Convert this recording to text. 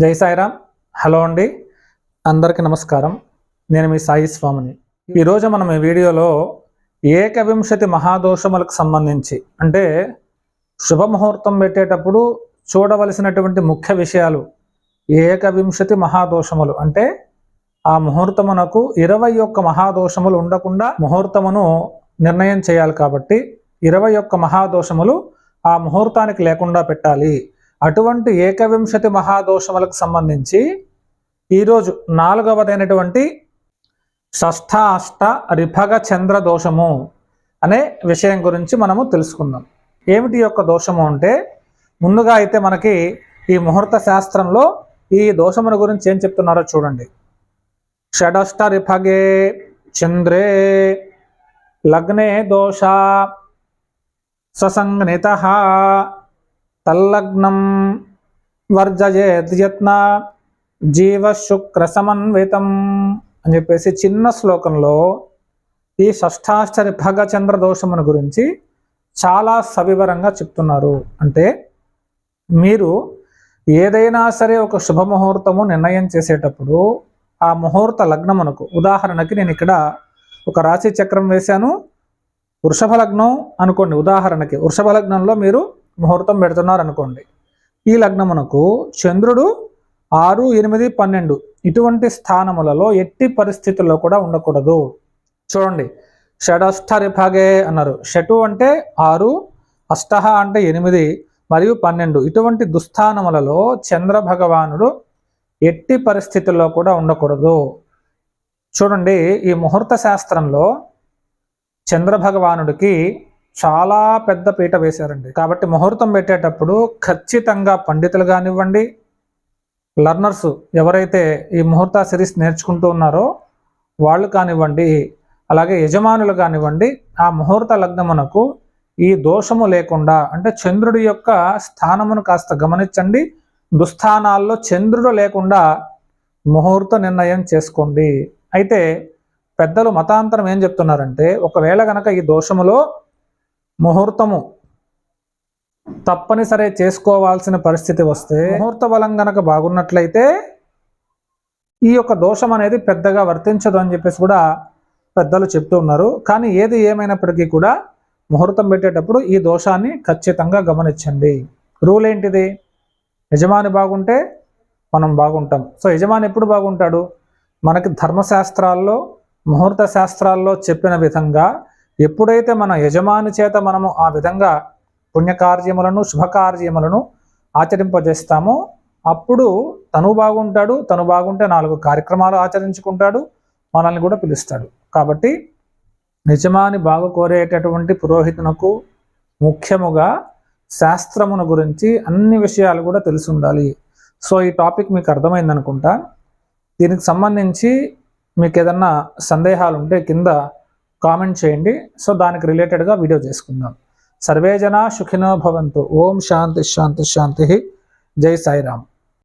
జై సాయిరామ్. హలో అండి. అందరికీ నమస్కారం. నేను మీ సాయి స్వామిని. ఈరోజు మనం ఈ వీడియోలో ఏకవింశతి మహాదోషములకు సంబంధించి అంటే శుభముహూర్తం పెట్టేటప్పుడు చూడవలసినటువంటి ముఖ్య విషయాలు ఏకవింశతి మహాదోషములు. అంటే ఆ ముహూర్తమునకు ఇరవై ఒక్క మహాదోషములు ఉండకుండా ముహూర్తమును నిర్ణయం చేయాలి కాబట్టి ఇరవై ఒక్క మహాదోషములు ఆ ముహూర్తానికి లేకుండా పెట్టాలి. అటువంటి ఏకవింశతి మహాదోషములకు సంబంధించి ఈరోజు నాలుగవదైనటువంటి షష్ఠ అష్ట రిభగ చంద్ర దోషము అనే విషయం గురించి మనము తెలుసుకుందాం. ఏమిటి యొక్క దోషము అంటే ముందుగా అయితే మనకి ఈ ముహూర్త శాస్త్రంలో ఈ దోషముల గురించి ఏం చెప్తున్నారో చూడండి. షడష్ట రిభగే చంద్రే లగ్నే దోష స్వసంగనిత తల్లగ్నం వర్జయేత్ యత్న జీవ సమన్వితం అని చెప్పేసి చిన్న శ్లోకంలో ఈ షష్టాశ్చర్య భగ చంద్ర దోషమును గురించి చాలా సవివరంగా చెప్తున్నారు. అంటే మీరు ఏదైనా సరే ఒక శుభముహూర్తము నిర్ణయం చేసేటప్పుడు ఆ ముహూర్త లగ్నమునకు ఉదాహరణకి నేను ఇక్కడ ఒక రాశి చక్రం వేశాను వృషభ లగ్నం అనుకోండి. ఉదాహరణకి వృషభ లగ్నంలో మీరు ముహూర్తం పెడుతున్నారు అనుకోండి ఈ లగ్నమునకు చంద్రుడు ఆరు ఎనిమిది పన్నెండు ఇటువంటి స్థానములలో ఎట్టి పరిస్థితుల్లో కూడా ఉండకూడదు. చూడండి. షడష్టరిభాగే అన్నారు. షటు అంటే ఆరు అష్టహ అంటే ఎనిమిది మరియు పన్నెండు ఇటువంటి దుస్థానములలో చంద్ర భగవానుడు ఎట్టి పరిస్థితుల్లో కూడా ఉండకూడదు. చూడండి. ఈ ముహూర్త శాస్త్రంలో చంద్ర భగవానుడికి చాలా పెద్ద పీట వేశారండి. కాబట్టి ముహూర్తం పెట్టేటప్పుడు ఖచ్చితంగా పండితులు కానివ్వండి లర్నర్స్ ఎవరైతే ఈ ముహూర్త సిరీస్ నేర్చుకుంటూ ఉన్నారో వాళ్ళు కానివ్వండి అలాగే యజమానులు కానివ్వండి ఆ ముహూర్త లగ్నమునకు ఈ దోషము లేకుండా అంటే చంద్రుడి యొక్క స్థానమును కాస్త గమనించండి. దుస్థానాల్లో చంద్రుడు లేకుండా ముహూర్త నిర్ణయం చేసుకోండి. అయితే పెద్దలు మతాంతరం ఏం చెప్తున్నారంటే ఒకవేళ గనక ఈ దోషములో ముహూర్తము తప్పనిసరి చేసుకోవాల్సిన పరిస్థితి వస్తే ముహూర్త బలం గనక బాగున్నట్లయితే ఈ యొక్క దోషం అనేది పెద్దగా వర్తించదు అని చెప్పేసి కూడా పెద్దలు చెప్తూ ఉన్నారు. కానీ ఏది ఏమైనప్పటికీ కూడా ముహూర్తం పెట్టేటప్పుడు ఈ దోషాన్ని ఖచ్చితంగా గమనించండి. రూల్ ఏంటిది? యజమాని బాగుంటే మనం బాగుంటాం. సో యజమాని ఎప్పుడు బాగుంటాడు? మనకి ధర్మశాస్త్రాల్లో ముహూర్త శాస్త్రాల్లో చెప్పిన విధంగా ఎప్పుడైతే మన యజమాని చేత మనము ఆ విధంగా పుణ్యకార్యములను శుభకార్యములను ఆచరింపజేస్తామో అప్పుడు తను బాగుంటాడు తను బాగుంటే నాలుగు కార్యక్రమాలు ఆచరించుకుంటాడు మనల్ని కూడా పిలుస్తాడు. కాబట్టి యజమాని బాగు కోరేటటువంటి పురోహితునకు ముఖ్యముగా శాస్త్రమును గురించి అన్ని విషయాలు కూడా తెలిసి ఉండాలి సో ఈ టాపిక్ మీకు అర్థమైందనుకుంటా. దీనికి సంబంధించి మీకు ఏదన్నా సందేహాలు ఉంటే కింద కామెంట్ చేయండి. సో దానికి రిలేటెడ్గా వీడియో చేసుకుందాం. సర్వే జనా సుఖినో భవంతు. ఓం శాంతి శాంతి శాంతి. జై సాయిరామ్.